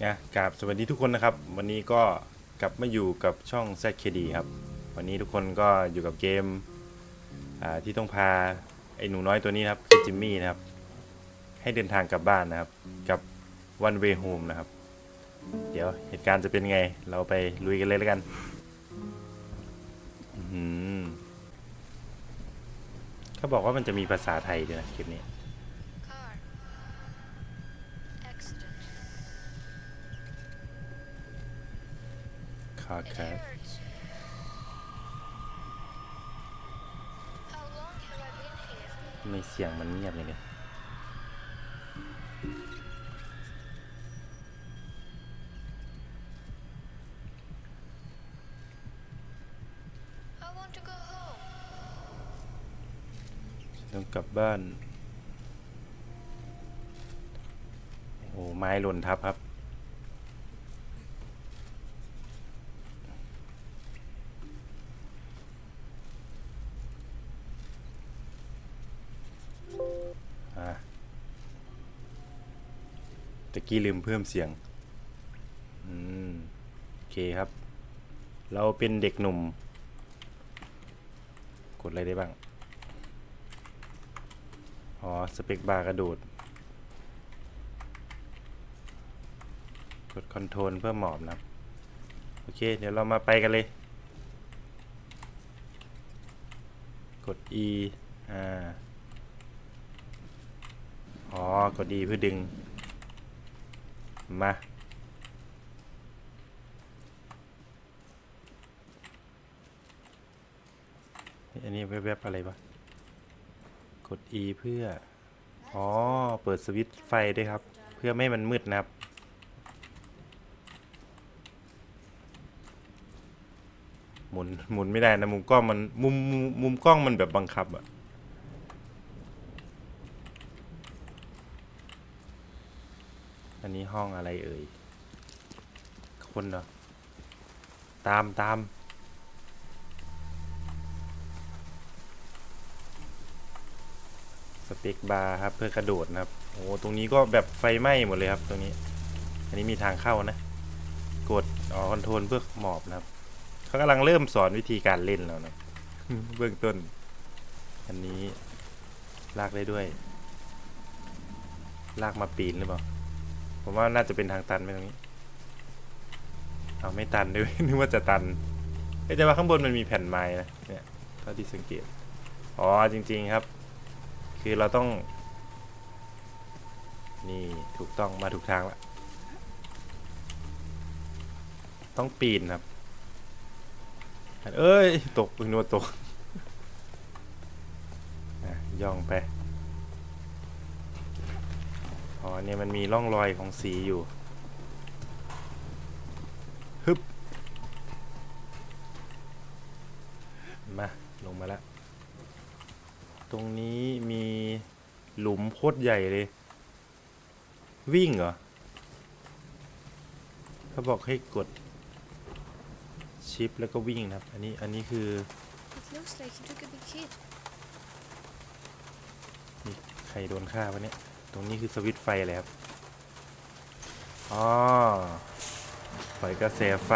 นะกราบสวัสดีทุกคนนะครับ วันนี้ก็กลับมาอยู่กับช่อง ZKD ครับ วันนี้ทุกคนก็อยู่กับเกมที่ต้องพาไอ้หนูน้อยตัวนี้นะครับคือจิมมี่นะครับ ให้เดินทางกลับบ้านนะครับ กับ One Way Home นะครับ เดี๋ยวเหตุการณ์จะเป็นไง เราไปลุยกันเลยแล้วกันเขาบอกว่ามันจะมีภาษาไทยด้วยนะคลิปนี้ คา It แคส hurts. How long have I been here? ทำไม่เสียงมันเงียบเลยเนี่ย I want to go home. ต้องกลับบ้าน โอ้โหไม้หล่นทับครับ กี้ลืมเพิ่มเสียง อืม โอเคครับ เราเป็นเด็กหนุ่ม กดอะไรได้บ้าง อ๋อ สเปคบาร์กระโดด กดคอนโทรลเพื่อหมอบนะโอเค เดี๋ยวเรามาไปกันเลย กด E อ่า อ๋อ กด E เพื่อดึง มา อันนี้เว็บๆอะไรวะ กด E เพื่อ อ๋อ เปิดสวิตช์ไฟด้วยครับ เพื่อไม่ให้มันมืดนะครับหมุนหมุนไม่ได้นะมุมกล้องมันมุมมุมมุมกล้องมันแบบบังคับอะ อันนี้ห้องอะไรเอ่ย คนเหรอ ตามตามสเปกบาร์ครับเพื่อกระโดดนะครับ โอ้ตรงนี้ก็แบบไฟไหม้หมดเลยครับ ตรงนี้ อันนี้มีทางเข้านะ กดอ๋อคอนโทรลเพื่อหมอบนะครับ เขากำลังเริ่มสอนวิธีการเล่นแล้วนะ เบื้องต้น อันนี้ลากได้ด้วย ลากมาปีนหรือเปล่า ผมว่าน่าจะเป็นทางตันไปตรงนี้ เอาไม่ตันด้วย นึกว่าจะตันเอ้ยแต่ว่าข้างบนมันมีแผ่นไม้นะ เนี่ยเท่าที่สังเกต อ๋อจริง ๆครับ คือเราต้อง นี่ถูกต้องมาถูกทางละ ต้องปีนครับ เอ้ย ตกอึนวาตกย่องไป อ๋อเนี่ยมันมีร่องรอยของสีอยู่ฮึบมาลงมาแล้วตรงนี้มีหลุมโคตรใหญ่เลย วิ่งเหรอเขาบอกให้กดชิปแล้วก็วิ่งนะครับ อันนี้อันนี้คือ It looks like he took a big hit. มีใครโดนฆ่าวะเนี่ย ตรงนี้คือสวิตไฟเลยครับ อ๋อ ปล่อยกระแสไฟ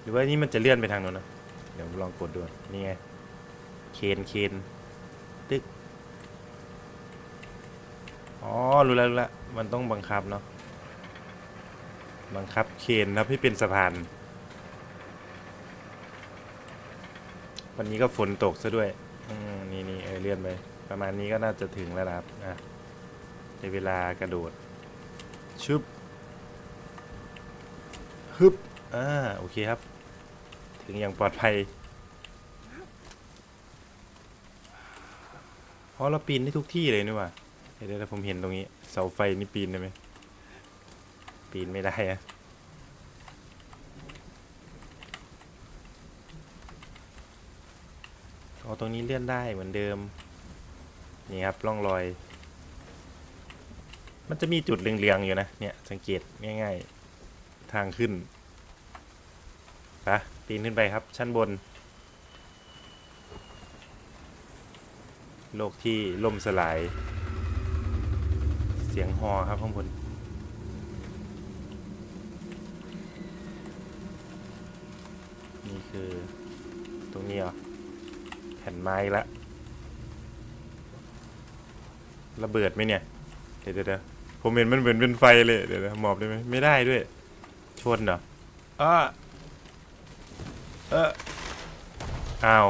หรือว่านี่มันจะเลื่อนไปทางโน้นนะ เดี๋ยวลองกดดู นี่ไง เคนเคนตึกอ๋อ รู้แล้วรู้แล้ว มันต้องบังคับเนาะ บังคับเคนครับให้เป็นสะพาน วันนี้ก็ฝนตกซะด้วย อืม นี่นี่เออเลื่อนไป ประมาณนี้ก็น่าจะถึงแล้วนะครับอะในเวลากระโดดชึบฮึบอ่าโอเคครับ ถึงอย่างปลอดภัยเพราะเราปีนได้ทุกที่เลยนี่ว่าเดี๋ยวเดี๋ยวผมเห็นตรงนี้ เสาไฟนี่ปีนได้ไหมปีนไม่ได้อะอ๋อตรงนี้เลื่อนได้เหมือนเดิม นี่ครับร่องรอย มันจะมีจุดเหลืองๆอยู่นะ เนี่ย สังเกตง่ายๆ ทางขึ้นปะปีนขึ้นไปครับ ชั้นบน โลกที่ล่มสลาย เสียงฮอครับข้างบนนี่คือ ตรงนี้เหรอแผ่นไม้ละ ระเบิดไหมเนี่ยเดี๋ยวเดี๋ยวเดี๋ยวผมเห็นมันเหมือนเป็นไฟเลย เดี๋ยวนะหมอบได้ไหมไม่ได้ด้วย ชนเหรออ้าเอออ้าว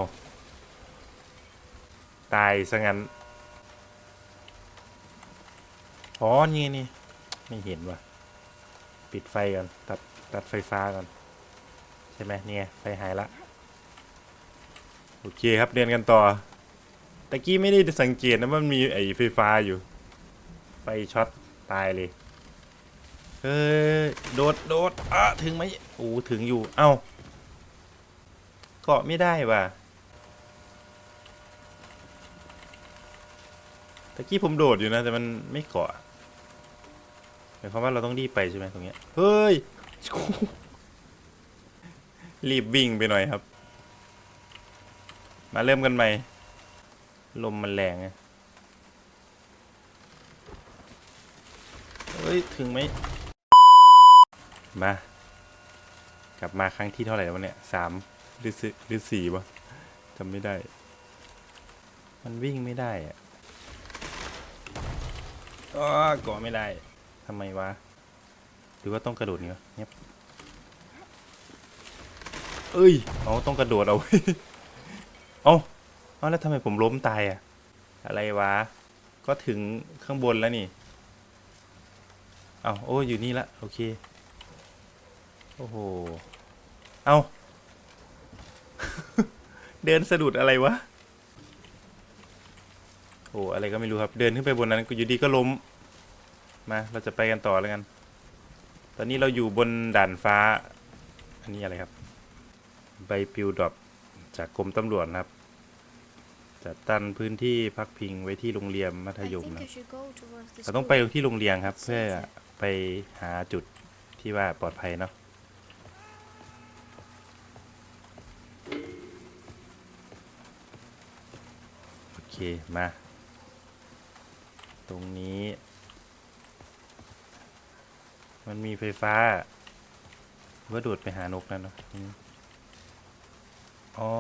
ตายซะงั้น อ๋อ นี่นี่ ไม่เห็นว่ะ ปิดไฟก่อน ตัด ตัดไฟฟ้าก่อน ใช่ไหมเนี่ย ไฟหายละ โอเคครับเดินกันต่อ ตะกี้ไม่ได้สังเกตนะว่ามันมีไอ้ไฟฟ้าอยู่ ไฟช็อตตายเลย เฮ้ย โดดโดดอะถึงไหมโอ้ถึงอยู่ เอ้า เกาะไม่ได้ว่ะ ตะกี้ผมโดดอยู่นะ แต่มันไม่เกาะหมายความว่าเราต้องรีบไปใช่ไหมตรงเนี้ย เฮ้ย รีบวิ่งไปหน่อยครับ มาเริ่มกันใหม่ ลมมันแรงไงเฮ้ย ถึงไหม มา กลับมาครั้งที่เท่าไหร่แล้วะเนี่ยสามหรือสี่หรือสี่วะจำไม่ได้ มันวิ่งไม่ได้อะอ๋อเกาะไม่ได้ทำไมวะ หรือว่าต้องกระโดดนี่วะเงียบเอ้ย เอาต้องกระโดดเอา เอา อาแล้วทำไมผมล้มตายอะอะไรวะ ก็ถึงข้างบนแล้วนี่เอาโอ้อยู่นี่ละโอเค โอ้โห เอาเดินสะดุดอะไรวะ โอ้อะไรก็ไม่รู้ครับ เดินขึ้นไปบนนั้นก็อยู่ดีก็ล้ม มา เราจะไปกันต่อแล้วกัน ตอนนี้เราอยู่บนด่านฟ้า อันนี้อะไรครับ ใบปิวดรอปจากกรมตำรวจนะครับ จัดตั้งพื้นที่พักพิงไว้ที่โรงเรียนมัธ I ยม think นะ I should go towards the เราต้องไป school. ที่โรงเรียนครับ เพื่อไปหาจุดที่ว่าปลอดภัยเนาะโอเค มา ตรงนี้ มันมีไฟฟ้าว่าโดดไปหานกนั่นเนาะอืมอ๋อ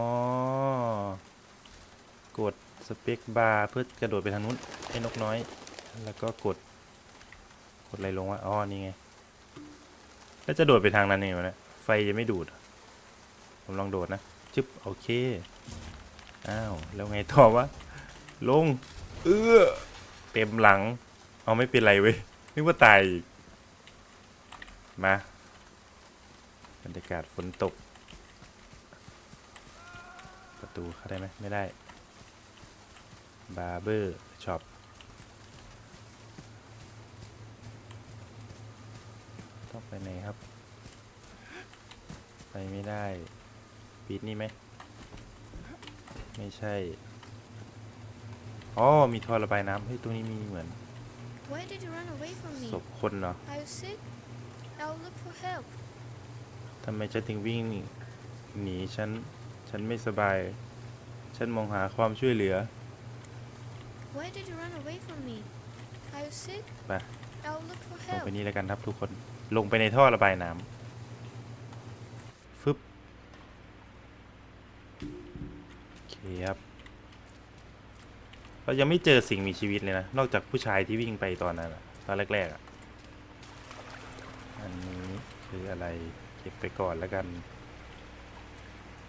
กดสเปคบาร์เพื่อกระโดดไปทางนู้นไอ้นกน้อย แล้วก็กด กดอะไรลงวะอ๋อนี่ไง แล้วจะโดดไปทางนั้นเองวะเนี่ยไฟจะไม่ดูด ผมลองโดดนะชึบโอเค อ้าว แล้วไงต่อวะ ลง เออเต็มหลัง เอาไม่เป็นไรเว้ย นึกว่าตายอีก มาบรรยากาศฝนตก ประตูเข้าได้ไหมไม่ได้ บาร์เบอร์ช็อปต้องไปไหนครับ ไปไม่ได้ ปิดนี่ไหม ไม่ใช่ อ๋อ มีท่อระบายน้ำเฮ้ยตรงนี้มีเหมือน Why did you run away from me? ศพคนเนาะ Are you sick? I'll look for help. ทำไมฉันถึงวิ่งหนีฉัน ฉันไม่สบาย ฉันมองหาความช่วยเหลือ Why did you run away from me? Are you sick? ไป I'll look for ลง help. ไปนี่แล้วกันครับทุกคน ลงไปในท่อระบายน้ำฟึบโอเคครับ เรายังไม่เจอสิ่งมีชีวิตเลยนะ นอกจากผู้ชายที่วิ่งไปตอนนั้นอะตอนแรกๆอะอันนี้คืออะไร เก็บไปก่อนแล้วกัน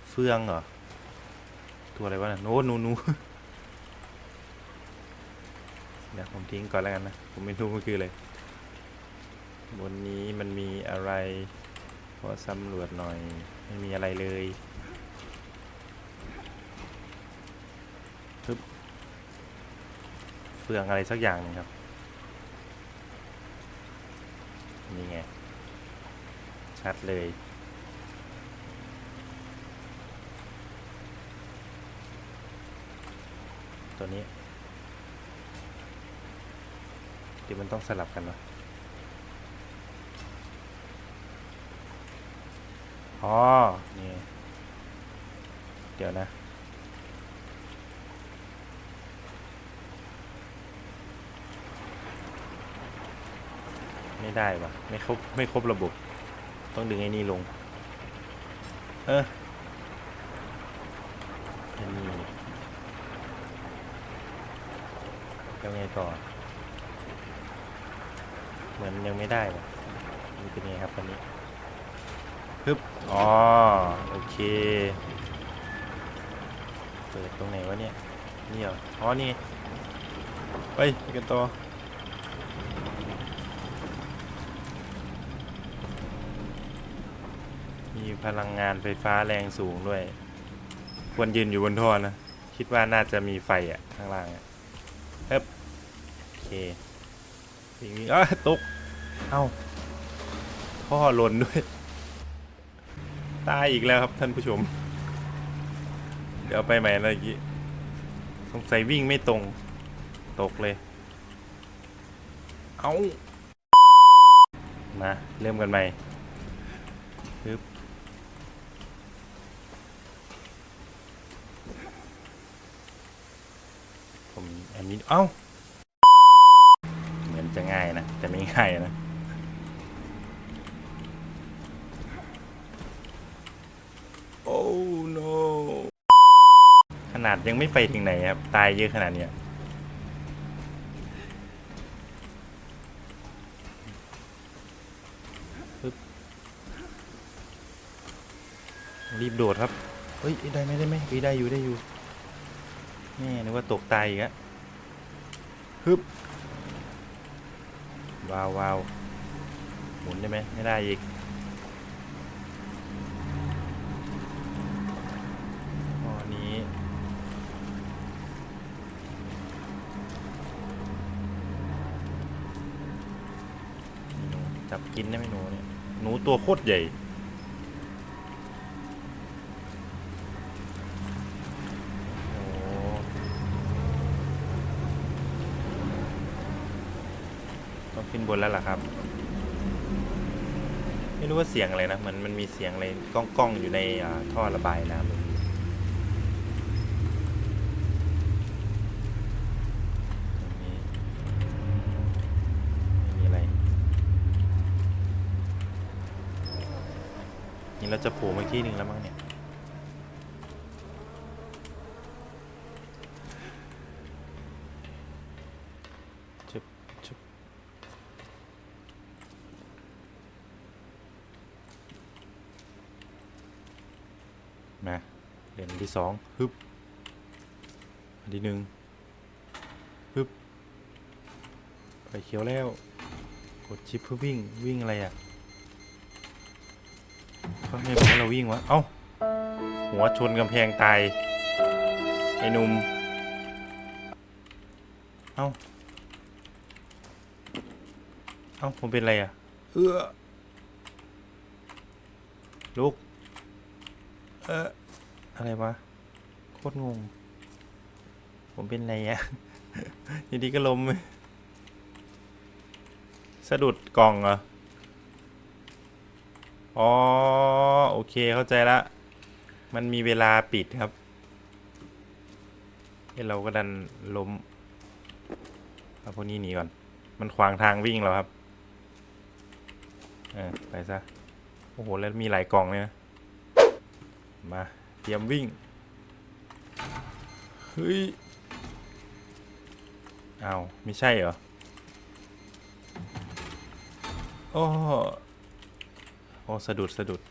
เฟืองเหรอ ตัวอะไรวะน่ะโน้ตหนูหนู เดี๋ยวผมทิ้งก่อนแล้วกันนะ ผมไม่รู้มันคืออะไรบนนี้มันมีอะไรขอสำรวจหน่อย ไม่มีอะไรเลยปึ๊บเฟืองอะไรสักอย่างนึงครับ นี่ไง ชัดเลยตัวนี้ เดี๋ยวมันต้องสลับกันเนาะอ๋อ นี่ เดี๋ยวนะ ไม่ได้วะไม่ครบ ไม่ครบระบบ ต้องดึงไอ้นี่ลง เอออันนี้แล้วไงต่อ เหมือนยังไม่ได้นี่เป็นไงครับตอนนี้ฮึบอ๋อโอเคเปิดตรงไหนวะเนี่ยนี่เหรออ๋อนี่ไปไปกันต่อมีพลังงานไฟฟ้าแรงสูงด้วย ควรยืนอยู่บนท่อนะ คิดว่าน่าจะมีไฟอะข้างล่างอะเอ๊บโอเควิ่งวิ่งอ้าตก เอ้าท่อหล่นด้วย ตายอีกแล้วครับท่านผู้ชม เดี๋ยวไปใหม่นะเมื่อกี้สงสัยวิ่งไม่ตรง ตกเลย เอามาเริ่มกันใหม่ปึ๊บผมอันนี้เอ้า เหมือนจะง่ายนะ แต่ไม่ง่ายนะ โอ้ no ข นาดยังไม่ไปถึงไหนครับ ตายเยอะขนาดเนี้ยปึ๊บรีบโดดครับ เฮ้ย ได้ไหมได้ไหมเฮ้ยได้อยู่ได้อยู่แม่นึกว่าตกตายอีกอะฮึบว้าวว้าวหมุนได้ไหมไม่ได้อีกอ๋อนี้นี่หนูจับกินได้ไหมหนูเนี่ยหนู ตัวโคตรใหญ่ ต้องขึ้นบนแล้วล่ะครับ ไม่รู้ว่าเสียงอะไรนะ เหมือนมันมีเสียงอะไรก้องก้องๆอยู่ในท่อระบายน้ำตรงนี้ตรงนี้ไม่มีอะไร นี่เราจะโผล่มาที่หนึ่งแล้วมั้งเนี่ยชึบชึบมาเหรียญที่สองฮึบอันที่หนึ่งฮึบไปเขียวแล้ว กดชิปเพื่อวิ่ง วิ่งอะไรอะขาไม่บอกให้ เราวิ่งวะ เอ้า หัวชนกำแพงตาย ไอ้นุ่ม เอ้า เอ้า ผมเป็นอะไรอะ เอื้อลุกเอออะไรวะ โคตรงง ผมเป็นอะไรอะอยู่ดีก็ล้มเลยสะดุดกล่องเหรอ อ๋อ โอเคเข้าใจละ มันมีเวลาปิดครับเอ้เราก็ดันล้มเอาพวกนี้หนีก่อน มันขวางทางวิ่งเราครับ เออไปซะ โอ้โห แล้วมีหลายกล่องเลยนะ มา เตรียมวิ่ง เฮ้ย เอาไม่ใช่เหรอ โอ้ อ้สะดุดสะดุด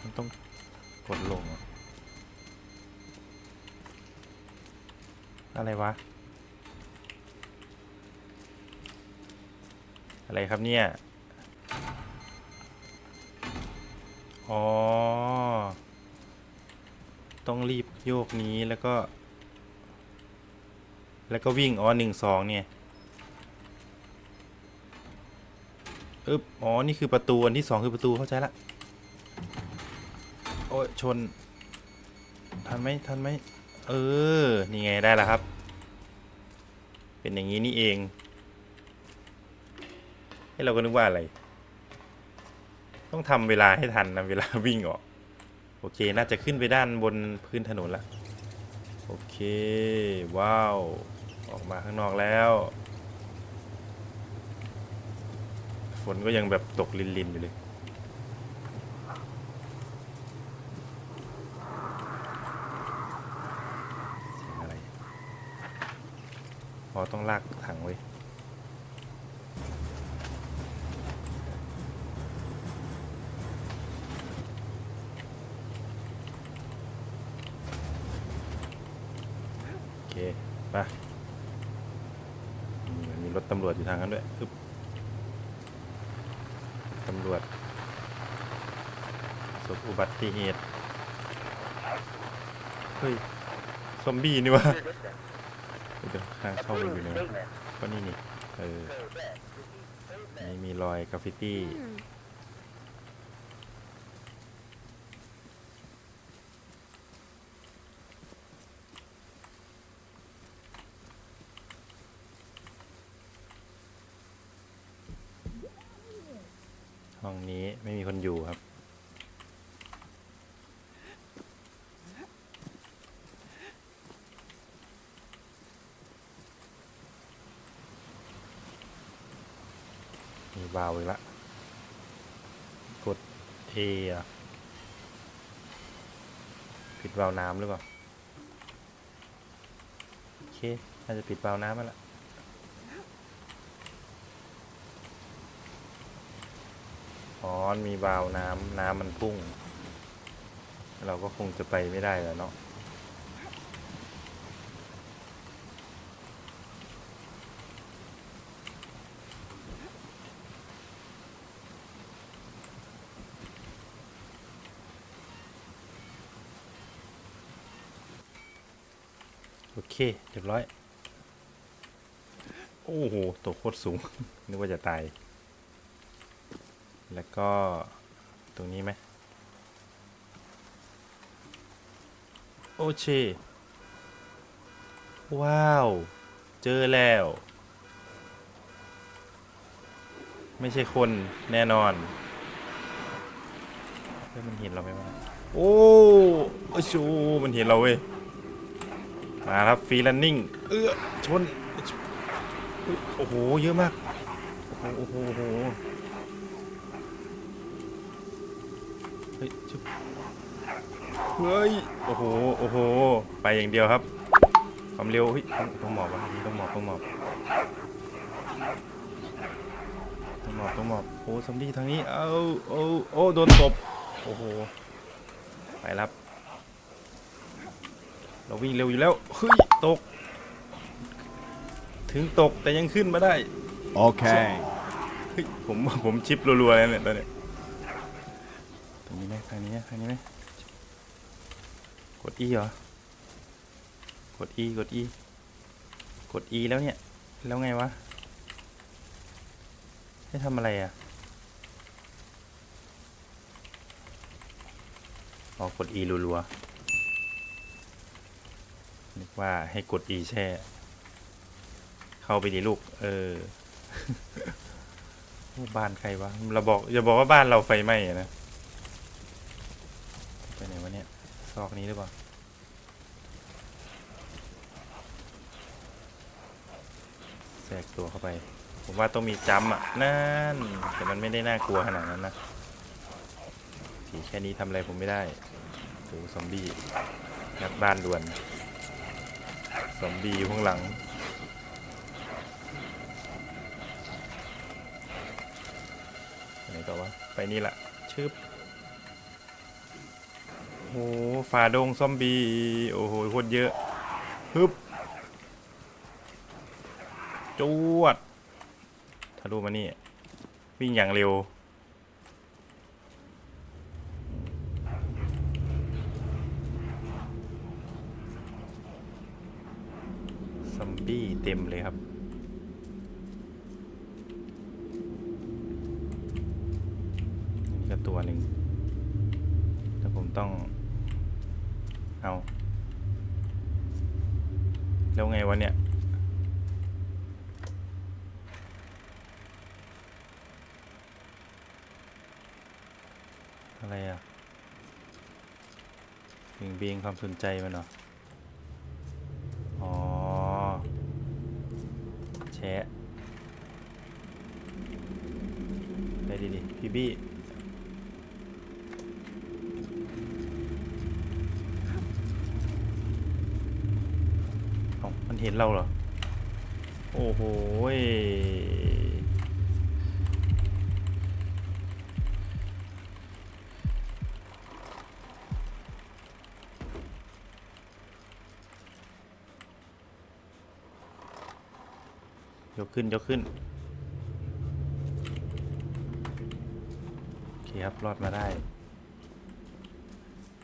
มันต้องกดลงหรออะไรวะ อะไรครับเนี่ย อ๋อ ต้องรีบโยกนี้แล้วก็ แล้วก็วิ่ง อ๋อหนึ่งสองเนี่ย อึบอ๋อ นี่คือประตูอันที่สองคือประตูเข้าใจละ โอ้ยชน ทันไหมทันไหมเออ นี่ไงได้แล้วครับ เป็นอย่างนี้นี่เอง ให้เราก็นึกว่าอะไร ต้องทำเวลาให้ทันนะเวลาวิ่งออก โอเค น่าจะขึ้นไปด้านบนพื้นถนนละ โอเค ว้าว ออกมาข้างนอกแล้ว ฝนก็ยังแบบตกลินลินอยู่เลยเอรอ๋ต้องลากถังไว้โอเค ไปมีรถตำรวจอยู่ทางนั้นด้วยำรวจประสบอุบัติเหตุ เฮ้ย ซอมบี้นี่วะเดี๋ยวข้างเข้าไปอยู่ไหนวะก็นี่นี่ เออ นี่มีรอยกราฟฟิตี้องนี้ไม่มีคนอยู่ครับ มี วาล์วอีกละ กด A อะปิดวาล์วน้ำหรือเปล่า โอเค น่าจะปิดวาล์วน้ำมาละอ๋อมีวาล์วน้ำน้ำมันพุ่ง เราก็คงจะไปไม่ได้แล้วเนาะ เคเรียบร้อย โอ้โห ตัวโคตรสูง นึกว่าจะตาย แล้วก็ตรงนี้ไหมโอเชว้าว เจอแล้ว ไม่ใช่คนแน่นอนเฮ้ยมันเห็นเราไหมวะโอ้โอ้ชูมันเห็นเราเว้ย มาครับฟรีลันนิ่งเอื้อชนอุ๊ยโอ้โหเยอะมากโอ้โหโอ้โหโอ้โหเฮ้ยชุบเฮ้ยโอ้โหโอ้โหไปอย่างเดียวครับ ความเร็วเฮ้ยต้องต้องหมอบวะนี่ต้องหมอบต้องหมอบต้องหมอบต้องหมอบโอ้ซอมบี้ทางนี้เอาเอาโอ้โดนตบโอ้โหไปรับ เราวิ่งเร็วอยู่แล้วเฮ้ยตก ถึงตกแต่ยังขึ้นมาได้ Okay. เฮ้ยผมผมชิปรัวๆเลยเนี่ยตอนเนี้ยตรงนี้ไหมทางนี้ไหมทางนี้ไหมกด E เหรอ กด E กด E กด E แล้วเนี่ย แล้วไงวะ ให้ทำอะไรอะอ๋อกด E รัวๆ นึกว่าให้กด E แช่ เข้าไปดีลูก เออบ้านใครวะ เราบอกอย่าบอกว่าบ้านเราไฟไหม้อะนะไปไหนวะเนี่ยซอกนี้หรือเปล่าแทรกตัวเข้าไป ผมว่าต้องมีจัมอะ นั่น แต่มันไม่ได้น่ากลัวขนาดนั้นนะสีแค่นี้ทำอะไรผมไม่ได้ดูซอมบี้งัดบ้านด่วน ซอมบี้อยู่ข้างหลัง ไหนต่อวะ ไปนี่แหละ ชึบ โอ้โหฝ่าดงซอมบี้ โอ้โหโคตรเยอะฮึบจวดทะลุมานี่ วิ่งอย่างเร็ว ซอมบี้เต็มเลยครับ นี่ ก็ตัวหนึ่งแต่ผมต้องเอา แล้วไงวะเนี่ยอะไรอะเบี่ยงเบงความสนใจมันเหรอ ยกขึ้นยกขึ้นโอเคครับรอดมาได้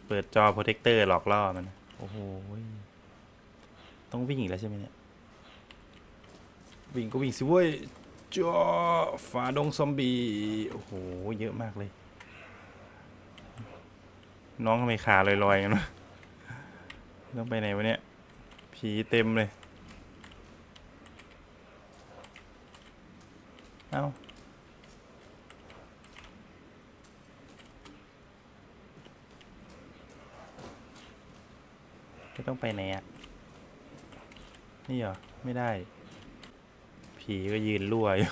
เปิดจอโปรเทคเตอร์หลอกล่อมัน โอ้โหยต้องวิ่งอีกแล้วใช่ไหมเนี่ย วิ่งก็วิ่งสิเว้ยจ้าฝาดงซอมบี้ โอ้โห เยอะมากเลย น้องทำไมขาลอยๆกันวะต้องไปไหนวะเนี่ย ผีเต็มเลย เอาไม่ต้องไปไหนอะ นี่เหรอ ไม่ได้ ผีก็ยืนรั่วอยู่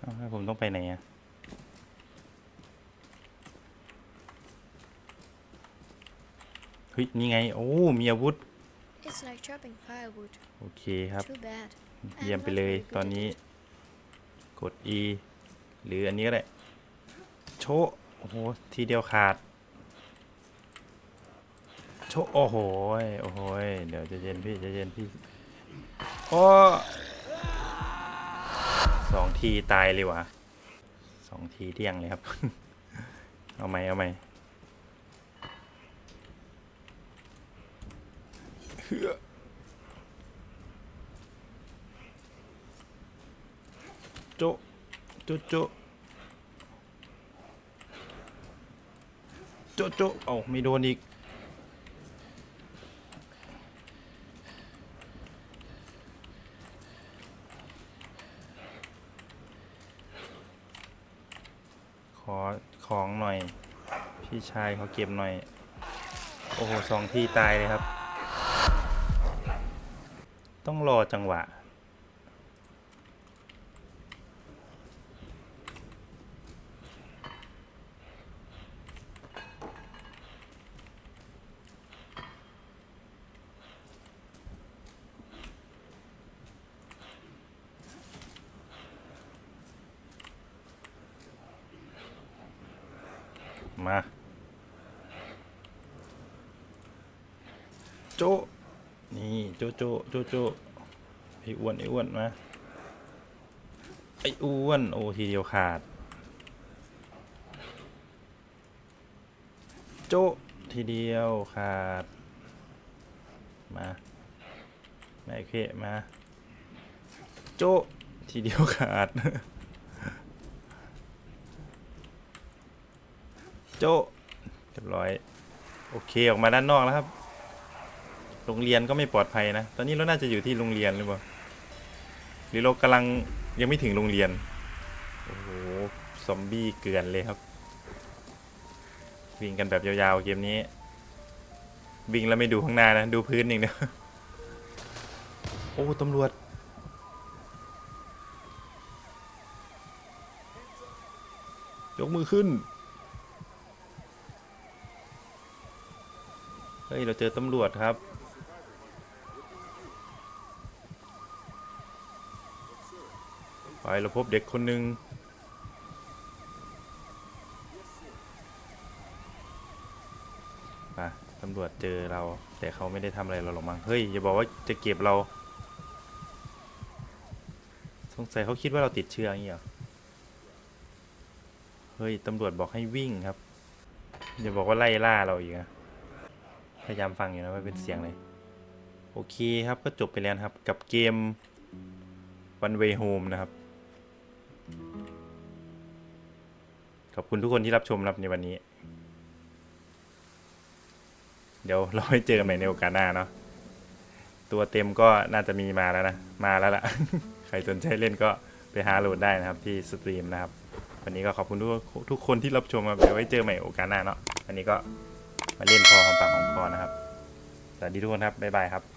เอ้าแล้วผมต้องไปไหนอะ เฮ้ย นี่ไง โอ้ มีอาวุธ โอเคครับ Too bad. เยี่ยมไปเลยตอนนี้ กด E หรืออันนี้ก็ได้ โชะโอ้โห ทีเดียวขาด โชะโอ้โหยโอ้โหยเดี๋ยวใจะเย็นพี่ใจะเย็นพี่ โอ้สองทีตายเลยวะสองทีเที่ยงเลยครับ เอาไหมเอาไหมเฮือ โจะโจะโจะโจะโจะเอ้าไม่โดนอีกขอของหน่อย พี่ชายเขาเก็บหน่อย โอ้โหสองที่ตายเลยครับ ต้องรอจังหวะ มา โจนี่โจโจโจโจไออ้วนไออ้วนมาไออ้วนโอ้ทีเดียวขาด โจทีเดียวขาด มาแม่เคมา โจทีเดียวขาด โจเรียบร้อย โอเคออกมาด้านนอกแล้วครับ โรงเรียนก็ไม่ปลอดภัยนะ ตอนนี้เราน่าจะอยู่ที่โรงเรียนหรือเปล่าหรือเรากำลังยังไม่ถึงโรงเรียน โอ้โห ซอมบี้เกลือนเลยครับ วิ่งกันแบบยาวๆเกมนี้ วิ่งแล้วไม่ดูข้างหน้านะ ดูพื้นอย่างเดียว โอ้ตำรวจ ยกมือขึ้น เฮ้ย เราเจอตำรวจครับ ไปเราพบเด็กคนหนึ่งมาตำรวจเจอเรา แต่เขาไม่ได้ทำอะไรเราหรอกมั้ง เฮ้ย อย่าบอกว่าจะเก็บเรา สงสัยเขาคิดว่าเราติดเชื้ออย่างนี้เหรอเฮ้ย ตำรวจบอกให้วิ่งครับ อย่าบอกว่าไล่ล่าเราอีกนะ พยายามฟังอยู่นะว่าเป็นเสียงอะไรโอเคครับก็จบไปแล้วครับกับเกม One Way Home นะครับ ขอบคุณทุกคนที่รับชมรับในวันนี้ เดี๋ยวเราให้เจอกันใหม่ในโอกาสหน้าเนาะตัวเต็มก็น่าจะมีมาแล้วนะ มาแล้วล่ะ ใครสนใจเล่นก็ไปหาโหลดได้นะครับที่สตรีมนะครับ วันนี้ก็ขอบคุณทุกทุกคนที่รับชมครับเดี๋ยวไว้เจอใหม่โอกาสหน้าเนาะวันนี้ก็ มาเล่นพอของปากของคอนะครับสวัสดีทุกคนครับบ๊ายบายครับ